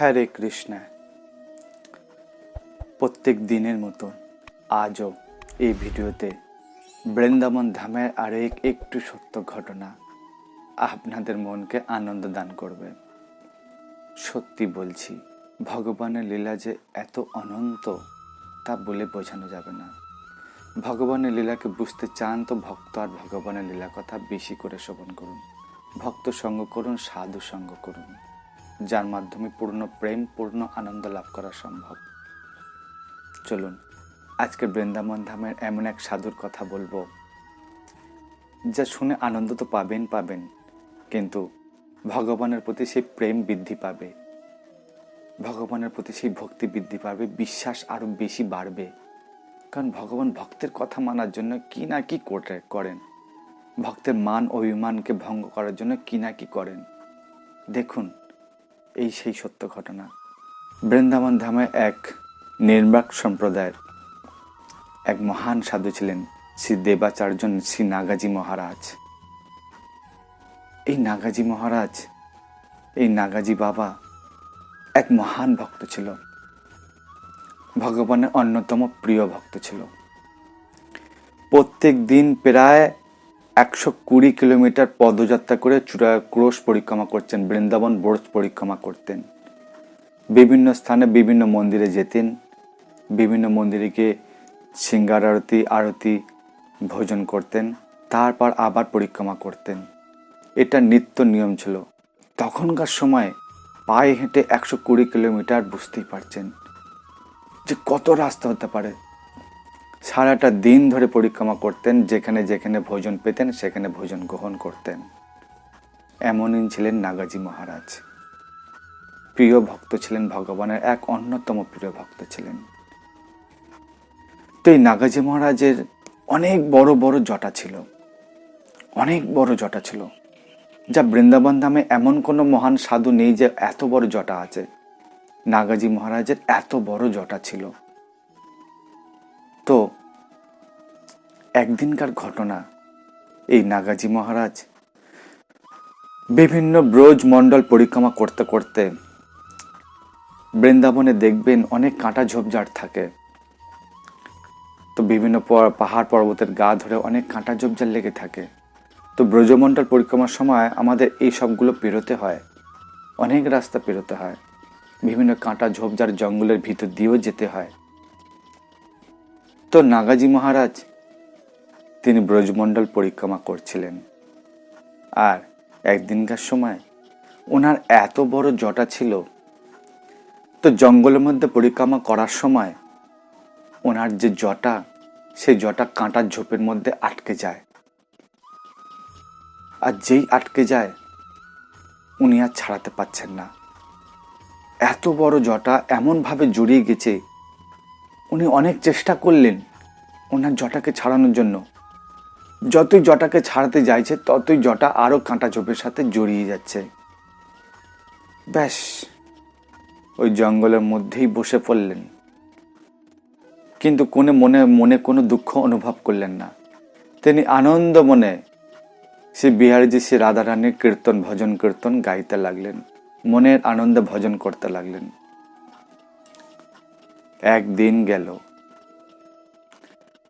হরে কৃষ্ণ। প্রত্যেক দিনের মতো আজও এই ভিডিওতে বৃন্দাবন ধামের আরেক একটু সত্য ঘটনা আপনাদের মনকে আনন্দ দান করবে। সত্যি বলছি, ভগবানের লীলা যে এত অনন্ত তা বলে বোঝানো যাবে না। ভগবানের লীলাকে বুঝতে চান তো ভক্ত আর ভগবানের লীলা কথা বেশি করে শ্রবণ করুন। ভক্ত সঙ্গ করুন, সাধু সঙ্গ করুন। যার মাধ্যমে পূর্ণ প্রেম, পূর্ণ আনন্দ লাভ করা সম্ভব। চলুন আজকে বৃন্দাবন ধামের এমন এক সাধুর কথা বলব, যা শুনে আনন্দ তো পাবেন পাবেন, কিন্তু ভগবানের প্রতি সেই প্রেম বৃদ্ধি পাবে। ভগবানের প্রতি সেই ভক্তি বৃদ্ধি পাবে, বিশ্বাস আরও বেশি বাড়বে। কারণ ভগবান ভক্তের কথা মানার জন্য কি না কি করে, করেন। ভক্তের মান অভিমানকে ভঙ্গ করার জন্য কি না কি করেন। দেখুন এই সেই সত্য ঘটনা। বৃন্দাবন ধামে এক নির্বাক সম্প্রদায়ের এক মহান সাধু ছিলেন শ্রী দেবাচার্যন শ্রী নাগাজি মহারাজ। এই নাগাজি মহারাজ, এই নাগাজি বাবা এক মহান ভক্ত ছিল। ভগবানের অন্যতম প্রিয় ভক্ত ছিল। প্রত্যেক দিন প্রায় একশো কুড়ি কিলোমিটার পদযাত্রা করে চূড়া ক্রোশ পরিক্রমা করছেন বৃন্দাবন ব্রজ পরিক্রমা করতেন। বিভিন্ন স্থানে বিভিন্ন মন্দিরে যেতেন। বিভিন্ন মন্দিরে গিয়ে সিঙ্গার আরতি আরতি ভোজন করতেন। তারপর আবার পরিক্রমা করতেন। এটা নিত্য নিয়ম ছিল। তখনকার সময় পায়ে হেঁটে একশো কুড়ি কিলোমিটার বুঝতেই পারছেন যে কত রাস্তা হতে পারে। সারাটা দিন ধরে পরিক্রমা করতেন, যেখানে যেখানে ভোজন পেতেন, সেখানে ভোজন গ্রহণ করতেন। এমনই ছিলেন নাগাজি মহারাজ। প্রিয় ভক্ত ছিলেন ভগবানের এক অন্যতম প্রিয় ভক্ত ছিলেন। তো এই নাগাজি মহারাজের অনেক বড় বড় জটা ছিল। অনেক বড় জটা ছিল। যা বৃন্দাবন ধামে এমন কোনো মহান সাধু নেই যে এত বড় জটা আছে। নাগাজি মহারাজের এত বড় জটা ছিল। তো একদিনকার ঘটনা এই নাগাজি মহারাজ। বিভিন্ন ব্রজ মণ্ডল পরিক্রমা করতে করতে বৃন্দাবনে দেখবেন অনেক কাঁটা ঝোপঝাড় থাকে। তো বিভিন্ন পাহাড় পর্বতের গা ধরে অনেক কাঁটা ঝোপঝাড় লেগে থাকে। তো ব্রজমণ্ডল পরিক্রমার সময় আমাদের এই সবগুলো পেরোতে হয়। অনেক রাস্তা পেরোতে হয়। বিভিন্ন কাঁটা ঝোপঝাড় জঙ্গলের ভিতর দিয়েও যেতে হয়। তো নাগাজি মহারাজ, তিনি ব্রজমণ্ডল পরিক্রমা করছিলেন। আর একদিনকার সময় ওনার এত বড় জটা ছিল, তো জঙ্গলের মধ্যে পরিক্রমা করার সময় ওনার যে জটা, সেই জটা কাঁটার ঝোপের মধ্যে আটকে যায়। আর যেই আটকে যায়, উনি আর ছাড়াতে পারছেন না। এত বড় জটা এমনভাবে জড়িয়ে গেছে উনি অনেক চেষ্টা করলেন ওনার জটাকে ছাড়ানোর জন্য। যতই জটাকে ছাড়াতে যাইছে, ততই জটা আরও কাঁটা ঝোপের সাথে জড়িয়ে যাচ্ছে। ব্যাস, ওই জঙ্গলের মধ্যেই বসে পড়লেন। কিন্তু কোনো মনে মনে কোনো দুঃখ অনুভব করলেন না। তিনি আনন্দ মনে শ্রী বিহারীজি শ্রী রাধারানীর কীর্তন, ভজন কীর্তন গাইতে লাগলেন। মনের আনন্দে ভজন করতে লাগলেন। একদিন গেল।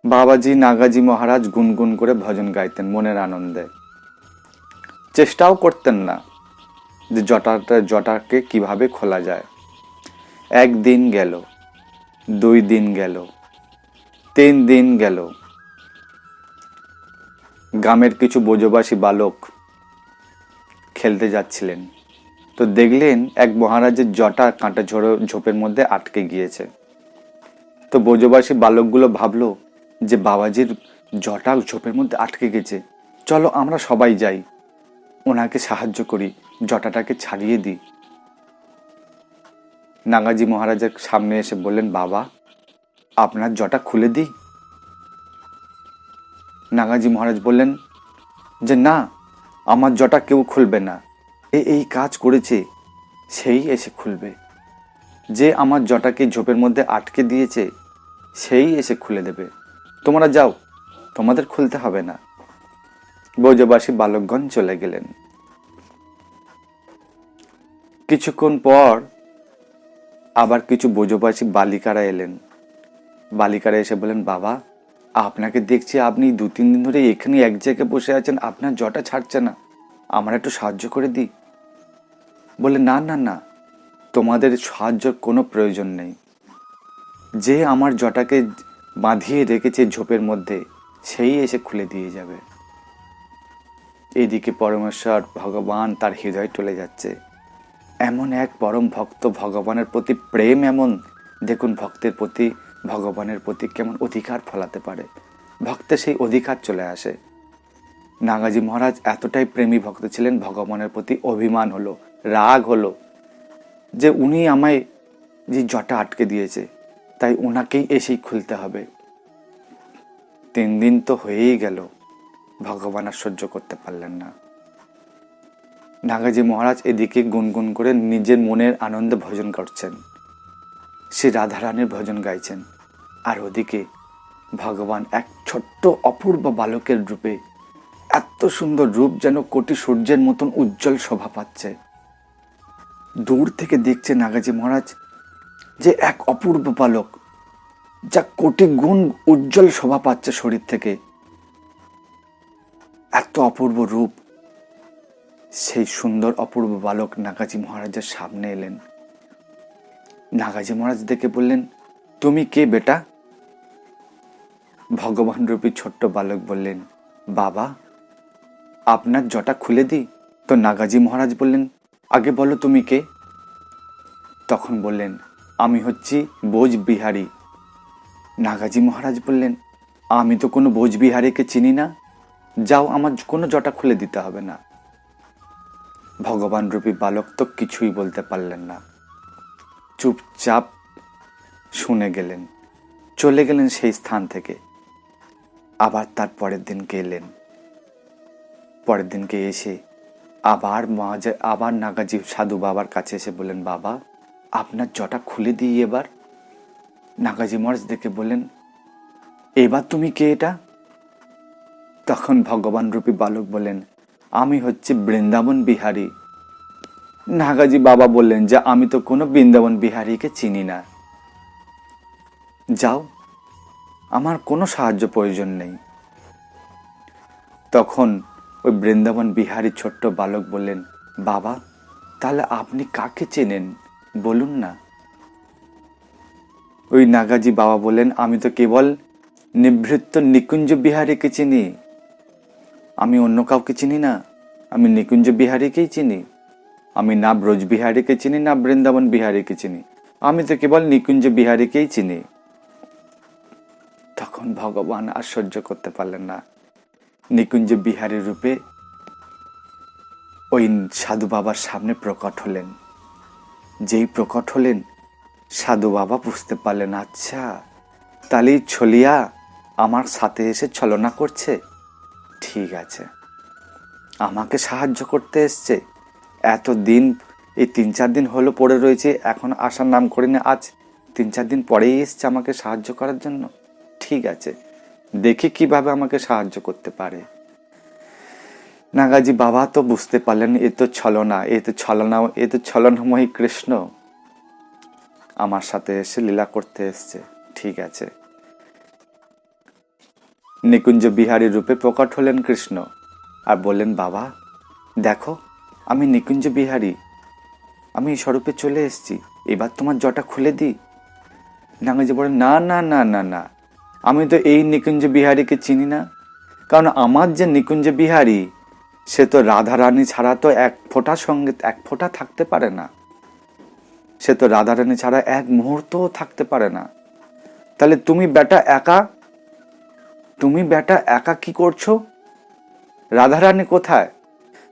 বাবাজি, নাগাজি মহারাজ গুনগুন করে ভজন গাইতেন মনের আনন্দে। চেষ্টাও করতেন না যে জটাটা, জটাকে কীভাবে খোলা যায়। একদিন গেল, দুই দিন গেল, তিন দিন গেল। গ্রামের কিছু বোঝবাসী বালক খেলতে যাচ্ছিলেন। তো দেখলেন এক মহারাজের জটা কাঁটা ঝোড়ো ঝোপের মধ্যে আটকে গিয়েছে। তো বোঝবাসী বালকগুলো ভাবলো যে বাবাজির জটা ঝোপের মধ্যে আটকে গেছে। চলো আমরা সবাই যাই। ওনাকে সাহায্য করি, জটাটাকে ছাড়িয়ে দিই। নাগাজি মহারাজের সামনে এসে বললেন, বাবা, আপনার জটা খুলে দিই? নাগাজি মহারাজ বললেন, যে না, আমার জটা কেউ খুলবে না। এ এই কাজ করেছে, সেই এসে খুলবে। যে আমার জটাকে ঝোপের মধ্যে আটকে দিয়েছে সেই এসে খুলে দেবে। তোমরা যাও, তোমাদের খুলতে হবে না। ব্রজবাসী বালকগণ চলে গেলেন। কিছুক্ষণ পর আবার কিছু বোঝোবাসী বালিকারা এলেন। বালিকারা এসে বলেন বাবা, আপনাকে দেখছি আপনি দু তিন দিন ধরে এখানে এক জায়গায় বসে আছেন, আপনার জটা ছাড়ছে না। আমার একটু সাহায্য করে দিই। বলে না না না, তোমাদের সাহায্য কোনো প্রয়োজন নেই। যে আমার জটাকে বাঁধিয়ে রেখেছে ঝোপের মধ্যে, সেই এসে খুলে দিয়ে যাবে। এদিকে পরমেশ্বর ভগবান তার হৃদয় চলে যাচ্ছে। এমন এক পরম ভক্ত ভগবানের প্রতি প্রেম এমন, দেখুন ভক্তের প্রতি, ভগবানের প্রতি কেমন অধিকার ফলাতে পারে। ভক্তের সেই অধিকার চলে আসে। নাগাজি মহারাজ এতটাই প্রেমী ভক্ত ছিলেন, ভগবানের প্রতি অভিমান হলো, রাগ হলো, যে উনি আমায় যে জটা আটকে দিয়েছে। তাই ওনাকেই এসেই খুলতে হবে। তিন দিন তো হয়েই গেল, ভগবান আর সহ্য করতে পারলেন না। নাগাজি মহারাজ এদিকে গুনগুন করে নিজের মনের আনন্দে ভজন করছেন। সে রাধারানীর ভজন গাইছেন। আর ওদিকে ভগবান এক ছোট্ট অপূর্ব বালকের রূপে এত সুন্দর রূপ যেন কোটি সূর্যের মতন উজ্জ্বল শোভা পাচ্ছে। দূর থেকে দেখছে নাগাজি মহারাজ যে এক অপূর্ব বালক, যা কোটি গুণ উজ্জ্বল শোভা পাচ্ছে শরীর থেকে। এত অপূর্ব রূপ। সেই সুন্দর অপূর্ব বালক নাগাজি মহারাজের সামনে এলেন। নাগাজি মহারাজ দেখে বললেন, তুমি কে বেটা? ভগবান রূপী ছোট্ট বালক বললেন, বাবা, আপনার জটা খুলে দিই? তো নাগাজি মহারাজ বললেন, আগে বলো তুমি কে? তখন বললেন আমি হচ্ছি বোজ বিহারী নাগাজি মহারাজ বললেন, আমি তো কোনো বোজ বিহারীকে চিনি না। যাও, আমার কোনো জটা খুলে দিতে হবে না। ভগবান রূপী বালক তো কিছুই বলতে পারলেন না। চুপচাপ শুনে গেলেন, চলে গেলেন সেই স্থান থেকে। আবার তার পরের দিনকে এলেন। পরের দিনকে এসে আবার মাঝে আবার নাগাজি সাধু বাবার কাছে এসে বললেন, বাবা আপনার জটা খুলে দিই এবার। নাগাজি মহারাজ দেখে বললেন, এবার তুমি কে এটা? তখন ভগবান রূপী বালক বলেন আমি হচ্ছে বৃন্দাবন বিহারী। নাগাজি বাবা বললেন, যে, আমি তো কোনো বৃন্দাবন বিহারীকে চিনি না। যাও, আমার কোনো সাহায্য প্রয়োজন নেই। তখন ওই বৃন্দাবন বিহারী ছোট্ট বালক বললেন, বাবা, তাহলে আপনি কাকে চেনেন? বলুন না। ওই নাগাজি বাবা বললেন, আমি তো কেবল নিভৃত্ত নিকুঞ্জ বিহারীকে চিনি। আমি অন্য কাউকে চিনি না। আমি নিকুঞ্জ বিহারীকেই চিনি। আমি না ব্রজ বিহারীকে চিনি, না বৃন্দাবন বিহারীকে চিনি। আমি তো কেবল নিকুঞ্জ বিহারীকেই চিনি। তখন ভগবান সহ্য করতে পারলেন না। নিকুঞ্জ বিহারী রূপে ওই সাধু বাবার সামনে প্রকট হলেন। যেই প্রকট হলেন, সাধু বাবা বুঝতে পারলেন আচ্ছা এই ছলিয়া আমার সাথে এসে ছলনা করছে? ঠিক আছে। আমাকে সাহায্য করতে এসছে। এত দিন এই তিন চার দিন হলো পড়ে রয়েছে, এখন আসার নাম করিনি আজ তিন চার দিন পরেই এসছে আমাকে সাহায্য করার জন্য। ঠিক আছে, দেখি কীভাবে আমাকে সাহায্য করতে পারে। নাগাজি বাবা তো বুঝতে পারলেন এ তো ছলনা, এ তো ছলনা, এ তো ছলনাময়ী কৃষ্ণ। আমার সাথে এসে লীলা করতে এসছে, ঠিক আছে। নিকুঞ্জ বিহারী রূপে প্রকট হলেন কৃষ্ণ আর বললেন, বাবা, দেখো, আমি নিকুঞ্জ বিহারী। আমি স্বরূপে চলে এসেছি, এবার তোমার জটা খুলে দিই। নাঙ্গাজি বলেন না না না না না, আমি তো এই নিকুঞ্জ বিহারীকে চিনি না। কারণ আমার যে নিকুঞ্জ বিহারী সে তো রাধা রানী ছাড়া তো এক ফোঁটা সঙ্গে, এক ফোঁটা থাকতে পারে না। সে তো রাধা রানী ছাড়া এক মুহূর্তও থাকতে পারে না। তাহলে তুমি বেটা একা? তুমি বেটা একা কি করছ? রাধারানী কোথায়?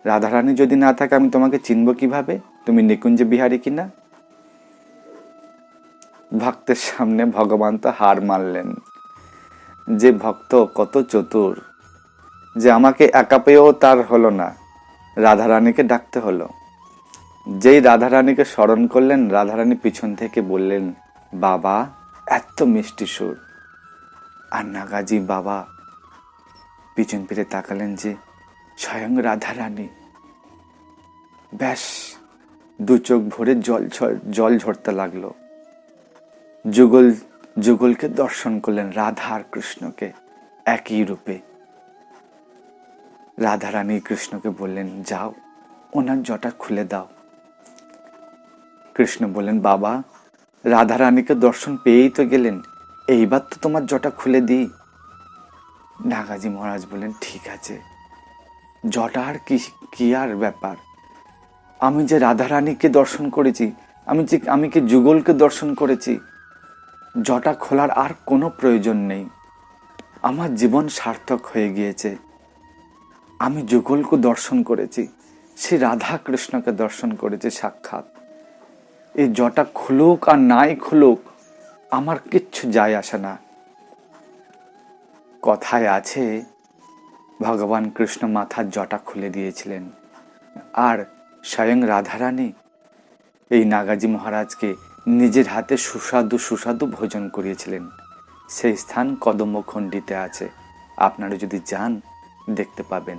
রাধারানী যদি না থাকে, আমি তোমাকে চিনব কীভাবে? তুমি নিকুঞ্জ বিহারী কিনা? ভক্তের সামনে ভগবান তো হার মানলেন। যে ভক্ত কত চতুর। যে আমাকে একা পেয়েও তার হলো না, রাধারানীকে ডাকতে হলো। যেই রাধারানীকে স্মরণ করলেন, রাধারানী পিছন থেকে বললেন, বাবা, এত মিষ্টি সুর। আর নাগাজি বাবা পিছন ফিরে তাকালেন যে, স্বয়ং রাধারানী। ব্যাস, দু চোখ ভরে জল জল ঝরতে লাগল। যুগল, যুগলকে দর্শন করলেন রাধা আর কৃষ্ণকে একই রূপে। রাধা রানী কৃষ্ণকে বললেন, যাও, ওনার জটা খুলে দাও। কৃষ্ণ বললেন, বাবা রাধা রানীকে দর্শন পেয়েই তো গেলেন, এইবার তো তোমার জটা খুলে দিই। নাগাজি মহারাজ বললেন, ঠিক আছে, জটা আর কি কি আর ব্যাপার? আমি যে রাধা রানীকে দর্শন করেছি, আমি যে, আমি কি যুগলকে দর্শন করেছি, জটা খোলার আর কোনো প্রয়োজন নেই। আমার জীবন সার্থক হয়ে গিয়েছে। আমি যুগলকে দর্শন করেছি। সে রাধা কৃষ্ণকে দর্শন করেছে সাক্ষাৎ। এই জটা খুলুক আর নাই খুলুক, আমার কিচ্ছু যায় আসে না। কথায় আছে, ভগবান কৃষ্ণ মাথার জটা খুলে দিয়েছিলেন। আর স্বয়ং রাধারানী এই নাগাজি মহারাজকে নিজের হাতে সুস্বাদু সুস্বাদু ভোজন করিয়েছিলেন। সেই স্থান কদম্বখণ্ডিতে আছে। আপনারা যদি যান দেখতে পাবেন।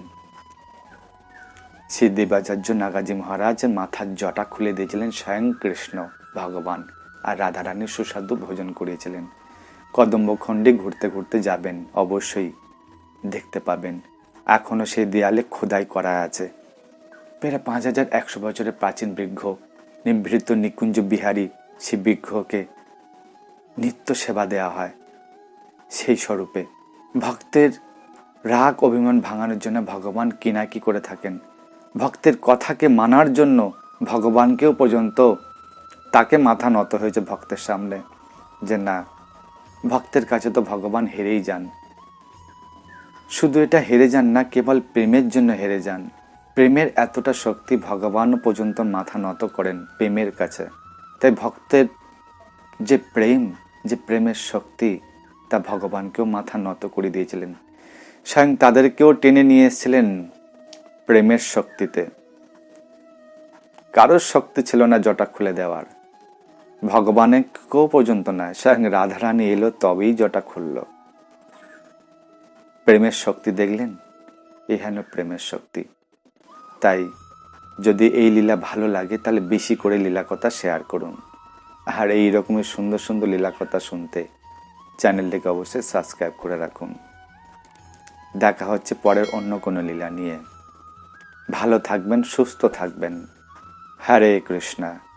সেই দেবাচার্য নাগাজি মহারাজ মাথার জটা খুলে দিয়েছিলেন স্বয়ং কৃষ্ণ ভগবান আর রাধারানীর সুস্বাদু ভোজন করিয়েছিলেন। কদম্বখণ্ডে ঘুরতে ঘুরতে যাবেন, অবশ্যই দেখতে পাবেন। এখনও সেই দেয়ালে খোদাই করা আছে। প্রায় পাঁচ হাজার একশো বছরের প্রাচীন বৃক্ষ, নিভৃত নিকুঞ্জ বিহারী সে বৃক্ষকে নিত্য সেবা দেওয়া হয়। সেই স্বরূপে ভক্তের রাগ, অভিমান ভাঙানোর জন্য ভগবান কি না কি করে থাকেন? ভক্তের কথাকে মানার জন্য ভগবানকেও পর্যন্ত তাকে মাথা নত হয়েছে ভক্তের সামনে যে না, ভক্তের কাছে তো ভগবান হেরেই যান। শুধু এটা হেরে যান না, কেবল প্রেমের জন্য হেরে যান। প্রেমের এতটা শক্তি ভগবানও পর্যন্ত মাথা নত করেন প্রেমের কাছে। তাই ভক্তের যে প্রেম, যে প্রেমের শক্তি, তা ভগবানকেও মাথা নত করে দিয়েছিলেন। স্বয়ং তাদেরকেও টেনে নিয়ে এসেছিলেন প্রেমের শক্তিতে। কারোর শক্তি ছিল না জটা খুলে দেওয়ার। ভগবানের কেউ পর্যন্ত না স্বয়ং রাধারানী এলো তবেই জটা খুলল। প্রেমের শক্তি দেখলেন এহেন প্রেমের শক্তি। তাই যদি এই লীলা ভালো লাগে, তাহলে বেশি করে লীলা কথা শেয়ার করুন। আর এই রকমের সুন্দর সুন্দর লীলা কথা শুনতে চ্যানেলটিকে অবশ্যই সাবস্ক্রাইব করে রাখুন। দেখা হচ্ছে পরের অন্য কোনো লীলা নিয়ে। ভালো থাকবেন সুস্থ থাকবেন। হরে কৃষ্ণা।